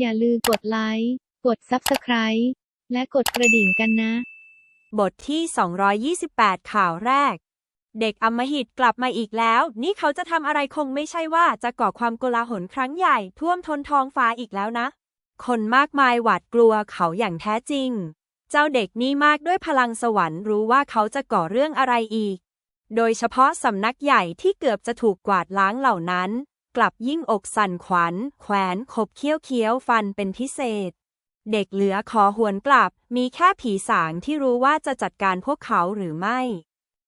อย่าลืมกดไลค์ กด Subscribe และกดกระดิ่งกันนะ บทที่ 228 ข่าวแรก เด็กอำมหิตกลับมาอีกแล้ว นี่เขาจะทำอะไรคงไม่ใช่ว่าจะก่อความโกลาหลครั้งใหญ่ ท่วมทนท้องฟ้าอีกแล้วนะ คนมากมายหวาดกลัวเขาอย่างแท้จริง เจ้าเด็กนี่มากด้วยพลังสวรรค์รู้ว่าเขาจะก่อเรื่องอะไรอีก โดยเฉพาะสำนักใหญ่ที่เกือบจะถูกกวาดล้างเหล่านั้น กลับยิ่งอกสั่นขวัญ แขวนขบเคี้ยวเคี้ยวฟันเป็นพิเศษ เด็กเหลือขอหวนกลับ มีแค่ผีสางที่รู้ว่าจะจัดการพวกเขาหรือไม่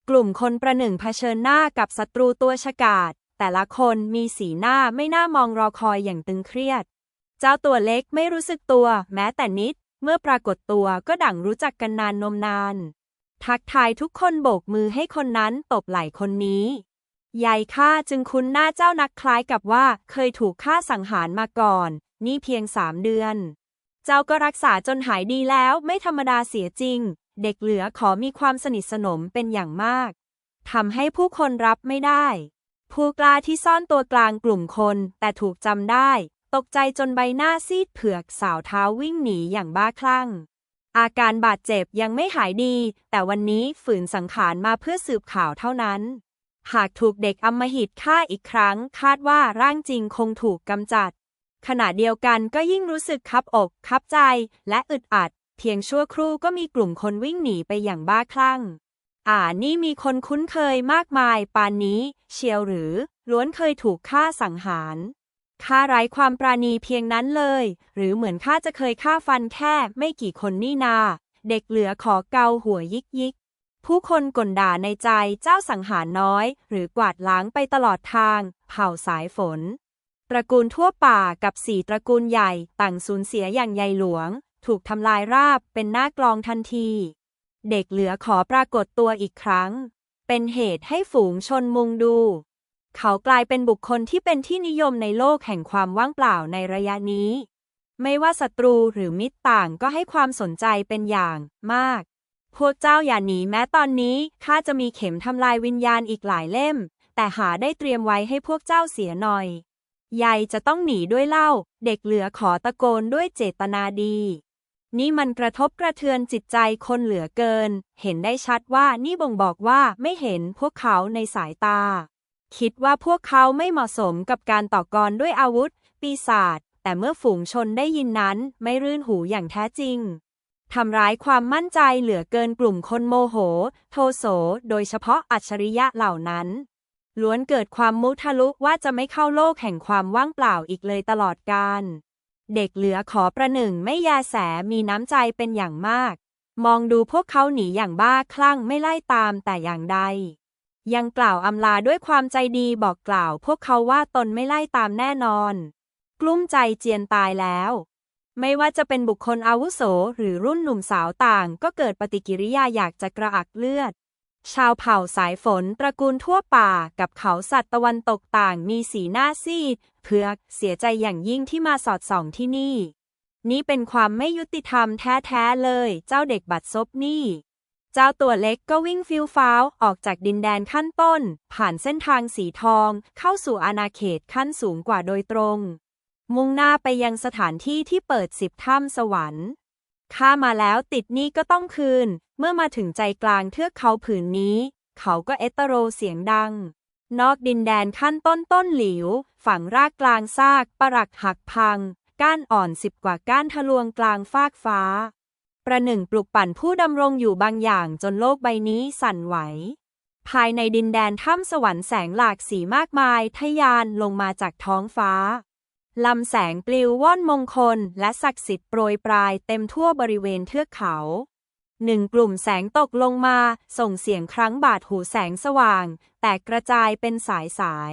กลุ่มคนประหนึ่งเผชิญหน้ากับศัตรูตัวฉกาจแต่ละคนมีสีหน้าไม่น่ามองรอคอยอย่างตึงเครียด เจ้าตัวเล็กไม่รู้สึกตัว แม้แต่นิด เมื่อปรากฏตัวก็ดั่งรู้จักกันนานนมนาน ทักทายทุกคนโบกมือให้คนนั้นตบไหล่คนนี้ ยายข้าจึงคุ้นหน้าเจ้านักคล้ายกับว่าเคยถูกฆ่าสังหารมาก่อน นี่เพียงสามเดือน เจ้าก็รักษาจนหายดีแล้วไม่ธรรมดาเสียจริง เด็กเหลือขอมีความสนิทสนมเป็นอย่างมากทำให้ผู้คนรับไม่ได้ ผู้กล้าที่ซ่อนตัวกลางกลุ่มคน แต่ถูกจำได้ ตกใจจนใบหน้าซีดเผือกสาวเท้าวิ่งหนีอย่างบ้าคลั่ง อาการบาดเจ็บยังไม่หายดี แต่วันนี้ฝืนสังขารมาเพื่อสืบข่าวเท่านั้น หากถูกเด็กอำมหิตฆ่าอีกครั้ง คาดว่าร่างจริงคงถูกกำจัด ขณะเดียวกันก็ยิ่งรู้สึกคับอกคับใจ และอึดอัด เพียงชั่วครู่ก็มีกลุ่มคนวิ่งหนีไปอย่างบ้าคลั่ง อ่านี่มีคนคุ้นเคยมากมาย ปานนี้ เชียวหรือ ล้วนเคยถูกฆ่าสังหารฆ่าไร้ความปราณีเพียงนั้นเลย หรือเหมือนข้าจะเคยฆ่าฟันแค่ไม่กี่คนนี่นา เด็กเหลือขอเกาหัวยิกยิก ผู้คนกลด่าในใจเจ้าสังหารน้อย หรือกวาดล้างไปตลอดทาง เผ่าสายฝน ตระกูลทั่วป่ากับสี่ตระกูลใหญ่ต่างสูญเสียอย่างใหญ่หลวง ถูกทำลายราบเป็นหน้ากลองทันที เด็กเหลือขอปรากฏตัวอีกครั้ง เป็นเหตุให้ฝูงชนมุงดู เขากลายเป็นบุคคลที่เป็นที่นิยมในโลกแห่งความว่างเปล่าในระยะนี้ ไม่ว่าศัตรูหรือมิตรต่างก็ให้ความสนใจเป็นอย่างมาก พวกเจ้าอย่าหนีแม้ตอนนี้ข้าจะมีเข็มทำลายวิญญาณอีกหลายเล่ม แต่หาได้เตรียมไว้ให้พวกเจ้าเสียหน่อยยายจะต้องหนีด้วยเล่า เด็กเหลือขอตะโกนด้วยเจตนาดี นี่มันกระทบกระเทือนจิตใจคนเหลือเกิน เห็นได้ชัดว่านี่บ่งบอกว่าไม่เห็นพวกเขาในสายตา คิดว่าพวกเขาไม่เหมาะสมกับการต่อกรด้วยอาวุธ ปีศาจแต่เมื่อฝูงชนได้ยินนั้นไม่รื่นหูอย่างแท้จริง ทำร้ายความมั่นใจเหลือเกินกลุ่มคนโมโห โทโส โดยเฉพาะอัจฉริยะเหล่านั้น ล้วนเกิดความมุทะลุว่าจะไม่เข้าโลกแห่งความว่างเปล่าอีกเลยตลอดกาลเด็กเหลือขอประหนึ่งไม่ยาแสมีน้ำใจเป็นอย่างมาก มองดูพวกเขาหนีอย่างบ้าคลั่งไม่ไล่ตามแต่อย่างใด ยังกล่าวอำลาด้วยความใจดีบอกกล่าว พวกเขาว่าตนไม่ไล่ตามแน่นอน กลุ้มใจเจียนตายแล้ว ไม่ว่าจะเป็นบุคคลอาวุโสหรือรุ่นหนุ่มสาวต่าง ก็เกิดปฏิกิริยาอยากจะกระอักเลือด ชาวเผ่าสายฝนตระกูลทั่วป่ากับเขาสัตว์ตะวันตกต่างมีสีหน้าซีดเพือกเสียใจอย่างยิ่งที่มาสอดส่องที่นี่ นี่เป็นความไม่ยุติธรรมแท้ๆเลย เจ้าเด็กบัดซบนี่ เจ้าตัวเล็กก็วิ่งฟิวฟ้าวออกจากดินแดนขั้นต้น ผ่านเส้นทางสีทอง เข้าสู่อาณาเขตขั้นสูงกว่าโดยตรง มุ่งหน้าไปยังสถานที่ที่เปิดสิบถ้ำสวรรค์ข้ามาแล้วติดนี้ก็ต้องคืน เมื่อมาถึงใจกลางเทือกเขาผืนนี้ เขาก็เอตโรเสียงดัง นอกดินแดนขั้นต้นต้นหลิว ฝังรากกลางซากปรักหักพัง ก้านอ่อนสิบกว่าก้านทะลวงกลางฟากฟ้า ประหนึ่งปลุกปั่นผู้ดำรงอยู่บางอย่างจนโลกใบนี้สั่นไหว ภายในดินแดนถ้ำสวรรค์แสงหลากสีมากมายทะยานลงมาจากท้องฟ้า ลำแสงปลิวว่อนมงคล และศักดิ์สิทธิ์โปรยปลายเต็มทั่วบริเวณเทือกเขาหนึ่งกลุ่มแสงตกลงมา ส่งเสียงครั้งบาดหูแสงสว่าง แตกกระจายเป็นสายสาย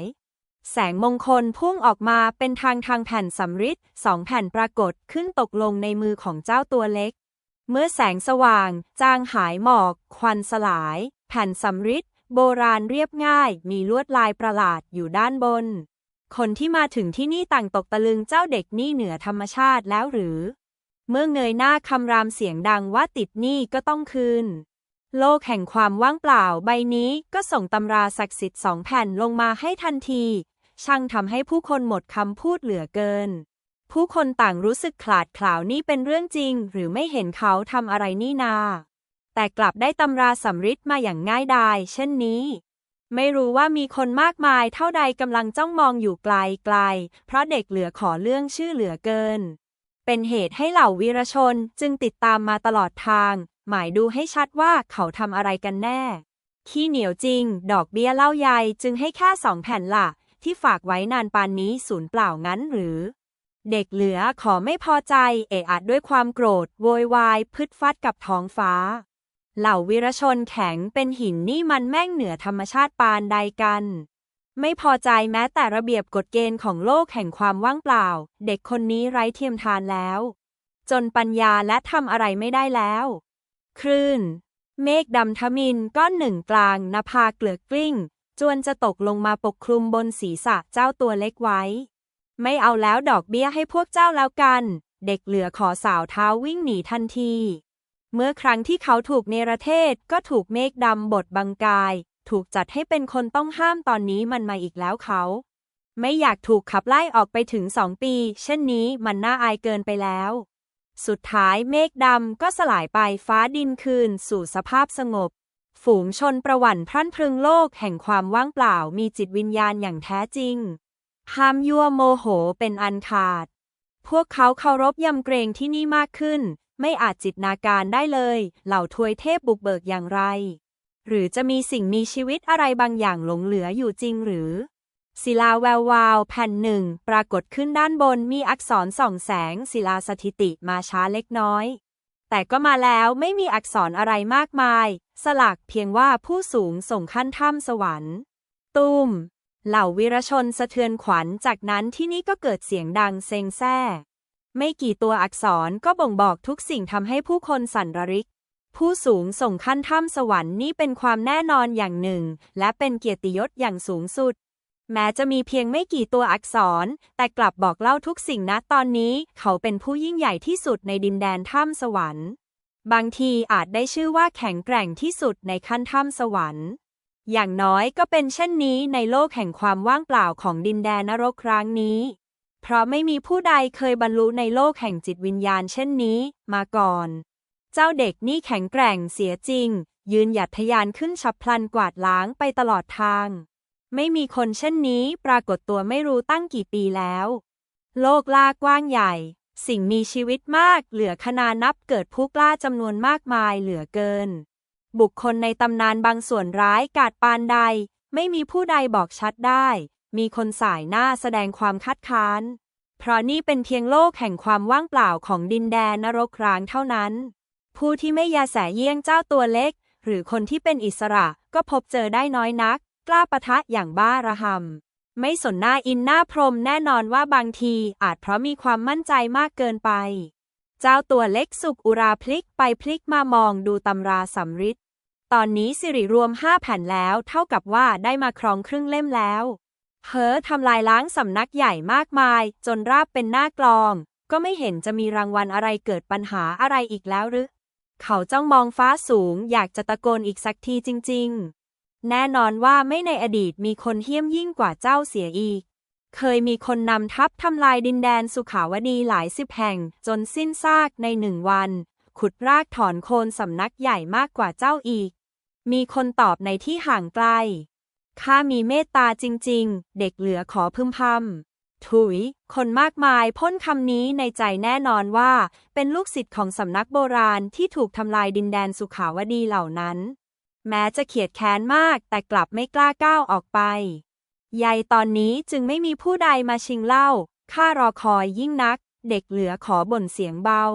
แสงมงคลพุ่งออกมาเป็นทางทางแผ่นสำริดสองแผ่นปรากฏขึ้นตกลงในมือของเจ้าตัวเล็ก เมื่อแสงสว่าง จางหายหมอก ควันสลาย แผ่นสำริดโบราณเรียบง่าย มีลวดลายประหลาดอยู่ด้านบน คนที่มาถึงที่นี่ต่างตกตะลึงเจ้าเด็กนี่เหนือธรรมชาติแล้วหรือ เมื่อเงยหน้าคำรามเสียงดังว่าติดหนี้ก็ต้องคืน โลกแห่งความว่างเปล่าใบนี้ก็ส่งตำราศักดิ์สิทธิ์สองแผ่นลงมาให้ทันที ช่างทำให้ผู้คนหมดคำพูดเหลือเกิน ผู้คนต่างรู้สึกขลาดขลาวนี่เป็นเรื่องจริง หรือไม่เห็นเขาทำอะไรนี่นา แต่กลับได้ตำราสำริดมาอย่างง่ายดายเช่นนี้ ไม่รู้ว่ามีคนมากมายเท่าใดกำลังจ้องมองอยู่ไกลไกลๆ เพราะเด็กเหลือขอเรื่องชื่อเหลือเกิน เป็นเหตุให้เหล่าวีรชนจึงติดตามมาตลอดทาง หมายดูให้ชัดว่าเขาทำอะไรกันแน่ ขี้เหนียวจริง ดอกเบี้ยเล่าใยจึงให้แค่สองแผ่นละที่ฝากไว้นานปานนี้สูญเปล่างั้นหรือ เด็กเหลือขอไม่พอใจ เอะอะด้วยความโกรธ โวยวาย พึดฟัดกับท้องฟ้า เหล่าวีรชนแข็งเป็นหินนี่มันแม่งเหนือธรรมชาติปานใดกัน ไม่พอใจแม้แต่ระเบียบกฎเกณฑ์ของโลกแห่งความว่างเปล่า เด็กคนนี้ไร้เทียมทานแล้ว จนปัญญาและทำอะไรไม่ได้แล้ว คลื่น เมฆดำทมินก้อนหนึ่งกลางนภาเกลือกกลิ้ง จวนจะตกลงมาปกคลุมบนศีรษะเจ้าตัวเล็กไว้ ไม่เอาแล้วดอกเบี้ยให้พวกเจ้าแล้วกัน เด็กเหลือขอสาวเท้าวิ่งหนีทันที เมื่อครั้งที่เขาถูกเนรเทศก็ถูกเมฆดำบดบังกาย ถูกจัดให้เป็นคนต้องห้ามตอนนี้มันมาอีกแล้วเขา ไม่อยากถูกขับไล่ออกไปถึงสองปี เช่นนี้มันน่าอายเกินไปแล้ว สุดท้ายเมฆดำก็สลายไปฟ้าดินคืนสู่สภาพสงบ ฝูงชนประวันพรั่นพรึงโลกแห่งความว่างเปล่ามีจิตวิญญาณอย่างแท้จริงห้ามยั่วโมโหเป็นอันขาด พวกเขาเคารพยำเกรงที่นี่มากขึ้น ไม่อาจจิตนาการได้เลย เหล่าทวยเทพบุกเบิกอย่างไร หรือจะมีสิ่งมีชีวิตอะไรบางอย่างหลงเหลืออยู่จริงหรือ ศิลาแวววาวแผ่นหนึ่ง ปรากฏขึ้นด้านบนมีอักษรส่องแสง ศิลาสถิติมาช้าเล็กน้อย แต่ก็มาแล้วไม่มีอักษรอะไรมากมาย สลักเพียงว่าผู้สูงส่งขั้นถ้ำสวรรค์ตุ้มเหล่าวีรชนสะเทือนขวัญจากนั้นที่นี่ก็เกิดเสียงดังเซ็งแซ่ ไม่กี่ตัวอักษรก็บ่งบอกทุกสิ่งทำให้ผู้คนสั่นระริก ผู้สูงส่งขั้นถ้ำสวรรค์นี่เป็นความแน่นอนอย่างหนึ่ง และเป็นเกียรติยศอย่างสูงสุด แม้จะมีเพียงไม่กี่ตัวอักษร แต่กลับบอกเล่าทุกสิ่งนะตอนนี้ เขาเป็นผู้ยิ่งใหญ่ที่สุดในดินแดนถ้ำสวรรค์ บางทีอาจได้ชื่อว่าแข็งแกร่งที่สุดในขั้นถ้ำสวรรค์ อย่างน้อยก็เป็นเช่นนี้ในโลกแห่งความว่างเปล่าของดินแดนนรกครั้งนี้ เพราะไม่มีผู้ใดเคยบรรลุในโลกแห่งจิตวิญญาณเช่นนี้มาก่อน เจ้าเด็กนี่แข็งแกร่งเสียจริง ยืนหยัดทะยานขึ้นฉับพลันกวาดล้างไปตลอดทาง ไม่มีคนเช่นนี้ปรากฏตัวไม่รู้ตั้งกี่ปีแล้ว โลกล่ากว้างใหญ่ สิ่งมีชีวิตมากเหลือขนานับเกิดผู้กล้าจำนวนมากมายเหลือเกิน บุคคลในตำนานบางส่วนร้ายกาจปานใด ไม่มีผู้ใดบอกชัดได้ มีคนสายหน้าแสดงความคัดค้าน เพราะนี่เป็นเพียงโลกแห่งความว่างเปล่าของดินแดนนรกร้างเท่านั้น ผู้ที่ไม่ยาแสเยี่ยงเจ้าตัวเล็ก หรือคนที่เป็นอิสระก็พบเจอได้น้อยนัก กล้าปะทะอย่างบ้าระหำไม่สนหน้าอินหน้าพรมแน่นอนว่าบางทีอาจเพราะมีความมั่นใจมากเกินไป เจ้าตัวเล็กสุกอุราพลิกไปพลิกมามองดูตำราสำริดตอนนี้สิริรวมห้าแผ่นแล้วเท่ากับว่าได้มาครองครึ่งเล่มแล้ว เฮ้อทำลายล้างสำนักใหญ่มากมาย จนราบเป็นหน้ากลอง ก็ไม่เห็นจะมีรางวัลอะไรเกิดปัญหาอะไรอีกแล้วหรือ เขาจ้องมองฟ้าสูง อยากจะตะโกนอีกสักทีจริง ๆ แน่นอนว่าไม่ในอดีตมีคนเหี้ยมยิ่งกว่าเจ้าเสียอีก เคยมีคนนำทัพทำลายดินแดนสุขาวดีหลายสิบแห่ง จนสิ้นซากในหนึ่งวัน ขุดรากถอนโคนสำนักใหญ่มากกว่าเจ้าอีก มีคนตอบในที่ห่างไกล ข้ามีเมตตาจริง ๆ เด็กเหลือขอพึมพำถุย คนมากมายพ่นคำนี้ในใจแน่นอนว่า เป็นลูกศิษย์ของสำนักโบราณที่ถูกทำลายดินแดนสุขาวดีเหล่านั้น แม้จะเขียดแค้นมากแต่กลับไม่กล้าก้าวออกไป ใยตอนนี้จึงไม่มีผู้ใดมาชิงเล้าข้ารอคอยยิ่งนัก เด็กเหลือขอบ่นเสียงเบา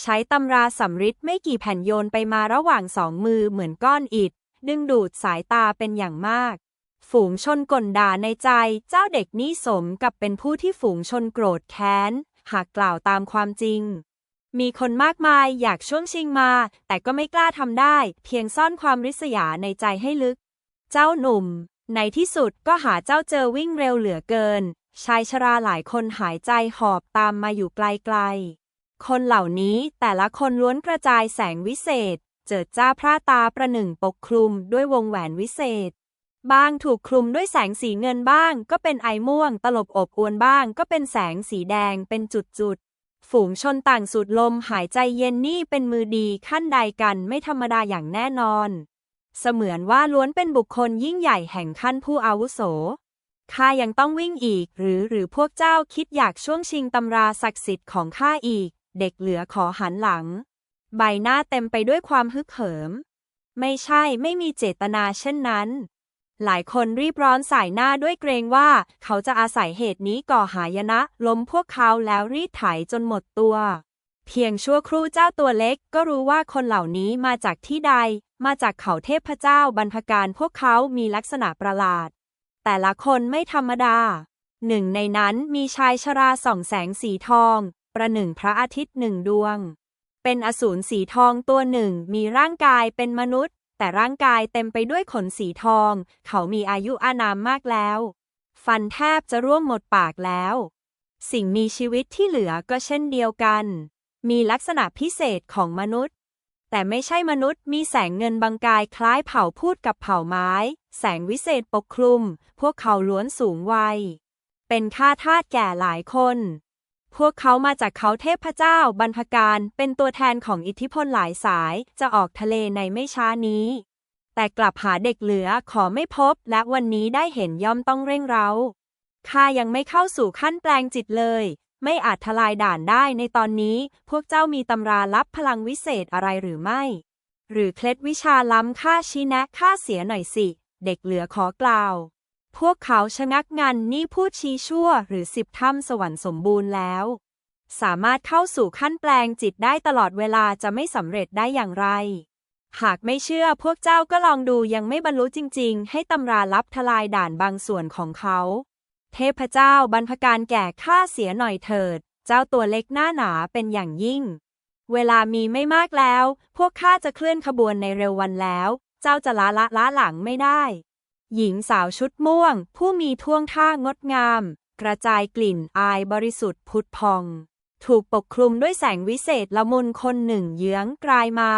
ใช้ตำราสำริดไม่กี่แผ่นโยนไปมาระหว่างสองมือเหมือนก้อนอิฐ ดึงดูดสายตาเป็นอย่างมาก ฝูงชนก่นด่าในใจเจ้าเด็กนี่สมกับเป็นผู้ที่ฝูงชนโกรธแค้น หากกล่าวตามความจริง มีคนมากมายอยากช่วงชิงมา แต่ก็ไม่กล้าทำได้ เพียงซ่อนความริษยาในใจให้ลึก เจ้าหนุ่ม ในที่สุดก็หาเจ้าเจอวิ่งเร็วเหลือเกิน ชายชราหลายคนหายใจหอบตามมาอยู่ไกลๆคนเหล่านี้แต่ละคนล้วนกระจายแสงวิเศษ เจิดจ้าพร่าตาประหนึ่งปกคลุมด้วยวงแหวนวิเศษ บางถูกคลุมด้วยแสงสีเงินบ้าง ก็เป็นไอม่วง ตลบอบอวนบ้าง ก็เป็นแสงสีแดงเป็นจุดๆ ฝูงชนต่างสูดลมหายใจเย็นนี่เป็นมือดีขั้นใดกันไม่ธรรมดาอย่างแน่นอน เสมือนว่าล้วนเป็นบุคคลยิ่งใหญ่แห่งขั้นผู้อาวุโสข้ายังต้องวิ่งอีก หรือหรือพวกเจ้าคิดอยากช่วงชิงตำราศักดิ์สิทธิ์ของข้าอีก เด็กเหลือขอหันหลัง ใบหน้าเต็มไปด้วยความฮึกเหิม ไม่ใช่ไม่มีเจตนาเช่นนั้น หลายคนรีบร้อนสายหน้าด้วยเกรงว่า เขาจะอาศัยเหตุนี้ก่อหายนะล้มพวกเขาแล้วรีดไถจนหมดตัว เพียงชั่วครู่เจ้าตัวเล็กก็รู้ว่าคนเหล่านี้มาจากที่ใด มาจากเขาเทพเจ้าบรรพการพวกเขามีลักษณะประหลาด แต่ละคนไม่ธรรมดา หนึ่งในนั้นมีชายชราส่องแสงสีทอง ประหนึ่งพระอาทิตย์หนึ่งดวง เป็นอสูรสีทองตัวหนึ่ง มีร่างกายเป็นมนุษย์ แต่ร่างกายเต็มไปด้วยขนสีทอง เขามีอายุอานามมากแล้ว ฟันแทบจะร่วงหมดปากแล้ว สิ่งมีชีวิตที่เหลือก็เช่นเดียวกัน มีลักษณะพิเศษของมนุษย์ แต่ไม่ใช่มนุษย์ มีแสงเงินบางกายคล้ายเผ่าพูดกับเผ่าไม้ แสงวิเศษปกคลุม พวกเขาล้วนสูงวัย เป็นข้าทาสแก่หลายคน พวกเขามาจากเขาเทพเจ้าบรรพการเป็นตัวแทนของอิทธิพลหลายสายจะออกทะเลในไม่ช้านี้ แต่กลับหาเด็กเหลือขอไม่พบ และวันนี้ได้เห็นย่อมต้องเร่งเร้าข้ายังไม่เข้าสู่ขั้นแปลงจิตเลย ไม่อาจทลายด่านได้ในตอนนี้ พวกเจ้ามีตำราลับพลังวิเศษอะไรหรือไม่ หรือเคล็ดวิชาล้ำค่าชี้แนะค่าเสียหน่อยสิ เด็กเหลือขอกล่าว พวกเขาชะงักงันนี่พูดชี้ชั่วหรือสิบถ้ำสวรรค์สมบูรณ์แล้ว สามารถเข้าสู่ขั้นแปลงจิตได้ตลอดเวลาจะไม่สำเร็จได้อย่างไร หากไม่เชื่อพวกเจ้าก็ลองดูยังไม่บรรลุจริง ๆ ให้ตำราลับทลายด่านบางส่วนของเขา เทพเจ้าบรรพการแก่ข้าเสียหน่อยเถิด เจ้าตัวเล็กหน้าหนาเป็นอย่างยิ่ง เวลามีไม่มากแล้ว พวกข้าจะเคลื่อนขบวนในเร็ววันแล้ว เจ้าจะละละละหลังไม่ได้ หญิงสาวชุดม่วง ผู้มีท่วงท่างดงาม กระจายกลิ่นอายบริสุทธิ์พุทพอง ถูกปกคลุมด้วยแสงวิเศษละมุนคนหนึ่งเยื้องกลายมา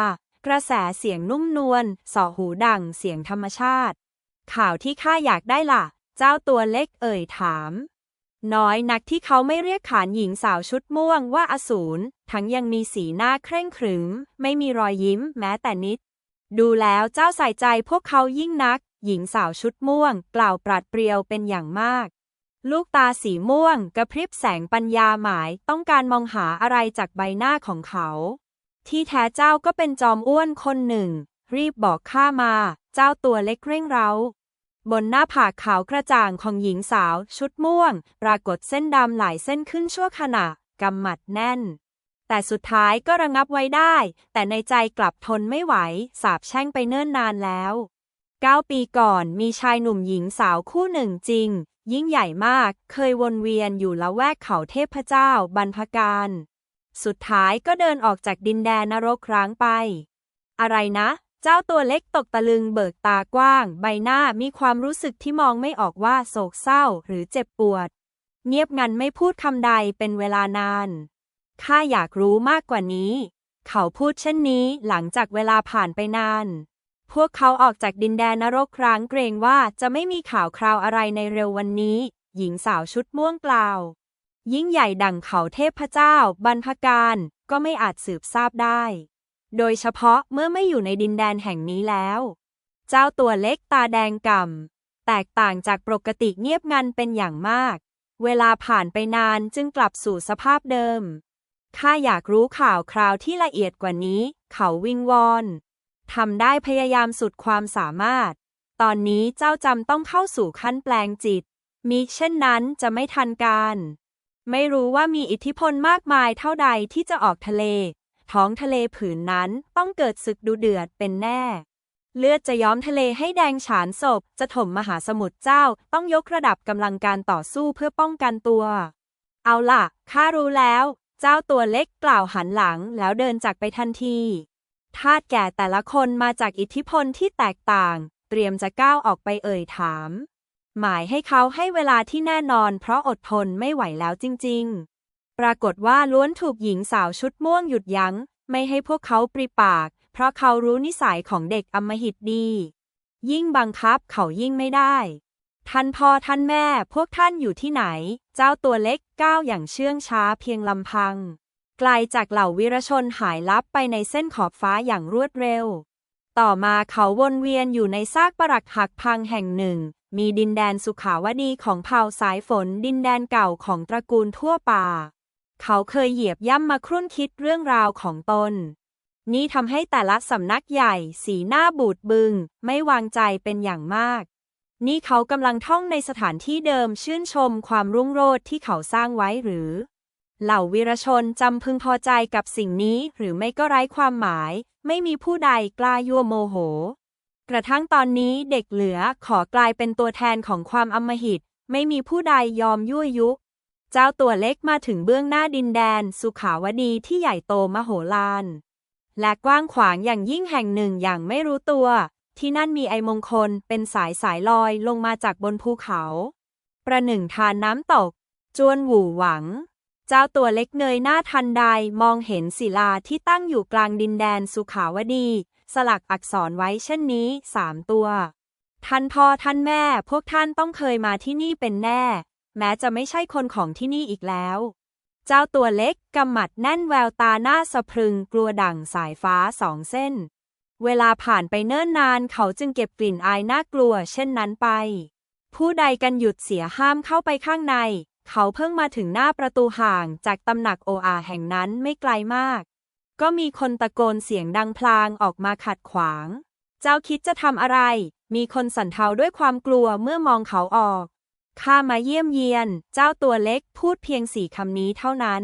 กระแสเสียงนุ่มนวลส่อหูดังเสียงธรรมชาติ ข่าวที่ข้าอยากได้ล่ะ เจ้าตัวเล็กเอ่ยถาม น้อยนักที่เขาไม่เรียกขานหญิงสาวชุดม่วงว่าอสูรทั้งยังมีสีหน้าเคร่งขรึม ไม่มีรอยยิ้มแม้แต่นิดดูแล้วเจ้าใส่ใจพวกเขายิ่งนัก หญิงสาวชุดม่วง กล่าวปราดเปรียวเป็นอย่างมาก ลูกตาสีม่วง กระพริบแสงปัญญาหมายต้องการมองหาอะไรจากใบหน้าของเขา ที่แท้เจ้าก็เป็นจอมอ้วนคนหนึ่ง รีบบอกข้ามา เจ้าตัวเล็กเร่งเร้า บนหน้าผากขาวกระจ่างของหญิงสาว ชุดม่วง ปรากฏเส้นดำหลายเส้นขึ้นชั่วขณะกำหมัดแน่นแต่สุดท้ายก็ระงับไว้ได้ แต่ในใจกลับทนไม่ไหว สาบแช่งไปเนิ่นนานแล้ว เก้าปีก่อนมีชายหนุ่มหญิงสาวคู่หนึ่งจริง ยิ่งใหญ่มากเคยวนเวียนอยู่ละแวกเขาเทพเจ้าบรรพการ สุดท้ายก็เดินออกจากดินแดนนรกร้างไป อะไรนะ เจ้าตัวเล็กตกตะลึงเบิกตากว้าง ใบหน้ามีความรู้สึกที่มองไม่ออกว่าโศกเศร้าหรือเจ็บปวด เงียบงันไม่พูดคำใดเป็นเวลานานข้าอยากรู้มากกว่านี้ เขาพูดเช่นนี้หลังจากเวลาผ่านไปนาน พวกเขาออกจากดินแดนนรกครั้งเกรงว่าจะไม่มีข่าวคราวอะไรในเร็ววันนี้ หญิงสาวชุดม่วงกล่าว ยิ่งใหญ่ดังเขาเทพเจ้า บรรพการก็ไม่อาจสืบทราบได้ โดยเฉพาะเมื่อไม่อยู่ในดินแดนแห่งนี้แล้ว เจ้าตัวเล็กตาแดงก่ำแตกต่างจากปกติเงียบงันเป็นอย่างมาก เวลาผ่านไปนานจึงกลับสู่สภาพเดิมข้าอยากรู้ข่าวคราวที่ละเอียดกว่านี้ เขาวิงวอน ทำได้พยายามสุดความสามารถ ตอนนี้เจ้าจำต้องเข้าสู่ขั้นแปลงจิต มิเช่นนั้นจะไม่ทันการ ไม่รู้ว่ามีอิทธิพลมากมายเท่าใดที่จะออกทะเล ท้องทะเลผืนนั้นต้องเกิดศึกดูเดือดเป็นแน่ เลือดจะย้อมทะเลให้แดงฉานศพ จะถมมหาสมุทรเจ้าต้องยกระดับกำลังการต่อสู้เพื่อป้องกันตัว เอาล่ะข้ารู้แล้ว เจ้าตัวเล็กกล่าวหันหลังแล้วเดินจากไปทันที ทาสแก่แต่ละคนมาจากอิทธิพลที่แตกต่าง เตรียมจะก้าวออกไปเอ่ยถาม หมายให้เขาให้เวลาที่แน่นอน เพราะอดทนไม่ไหวแล้วจริง ๆ ปรากฏว่าล้วนถูกหญิงสาวชุดม่วงหยุดยัง้ง ไม่ให้พวกเขาปริปาก เพราะเขารู้นิสัยของเด็กอมหิตดี ยิ่งบังคับเขายิ่งไม่ได้ท่านพ่อท่านแม่พวกท่านอยู่ที่ไหน เจ้าตัวเล็กก้าวอย่างเชื่องช้าเพียงลำพัง กลจากเหล่าวีรชนหายลับไปในเส้นขอบฟ้าอย่างรวดเร็ว ต่อมาเขาวนเวียนอยู่ในซากปรักหักพังแห่งหนึ่ง มีดินแดนสุขาวดีของเผ่าสายฝนดินแดนเก่าของตระกูลทั่วป่า เขาเคยเหยียบย่ำมาครุ่นคิดเรื่องราวของตน นี่ทำให้แต่ละสำนักใหญ่สีหน้าบูดบึง ไม่วางใจเป็นอย่างมาก นี่เขากำลังท่องในสถานที่เดิมชื่นชมความรุ่งโรจน์ที่เขาสร้างไว้หรือ เหล่าวีรชนจำพึงพอใจกับสิ่งนี้หรือไม่ก็ไร้ความหมาย ไม่มีผู้ใดกล้ายั่วโมโห กระทั่งตอนนี้เด็กเหลือขอกลายเป็นตัวแทนของความอำมหิต ไม่มีผู้ใดยอมยั่วยุ เจ้าตัวเล็กมาถึงเบื้องหน้าดินแดนสุขาวดีที่ใหญ่โตมโหฬารและกว้างขวางอย่างยิ่งแห่งหนึ่งอย่างไม่รู้ตัว ที่นั่นมีไอมงคลเป็นสายสายลอยลงมาจากบนภูเขา ประหนึ่งทานน้ำตก จวนหวู่หวัง จ้าตัวเล็กเงยหน้าทันใดมองเห็นศิลาที่ตั้งอยู่กลางดินแดนสุขาวดี สลักอักษรไว้เช่นนี้สามตัว ท่านพ่อท่านแม่พวกท่านต้องเคยมาที่นี่เป็นแน่ แม้จะไม่ใช่คนของที่นี่อีกแล้ว เจ้าตัวเล็กกำหมัดแน่นแววตาหน้าสะพรึงกลัวดั่งสายฟ้าสองเส้น เวลาผ่านไปเนิ่นนานเขาจึงเก็บกลิ่นอายน่ากลัวเช่นนั้นไป ผู้ใดกันหยุดเสียห้ามเข้าไปข้างใน เขาเพิ่งมาถึงหน้าประตูห่างจากตำหนักโออาแห่งนั้นไม่ไกลมาก ก็มีคนตะโกนเสียงดังพลางออกมาขัดขวาง เจ้าคิดจะทำอะไร มีคนสั่นเทาด้วยความกลัวเมื่อมองเขาออก ข้ามาเยี่ยมเยียน เจ้าตัวเล็กพูดเพียงสี่คำนี้เท่านั้น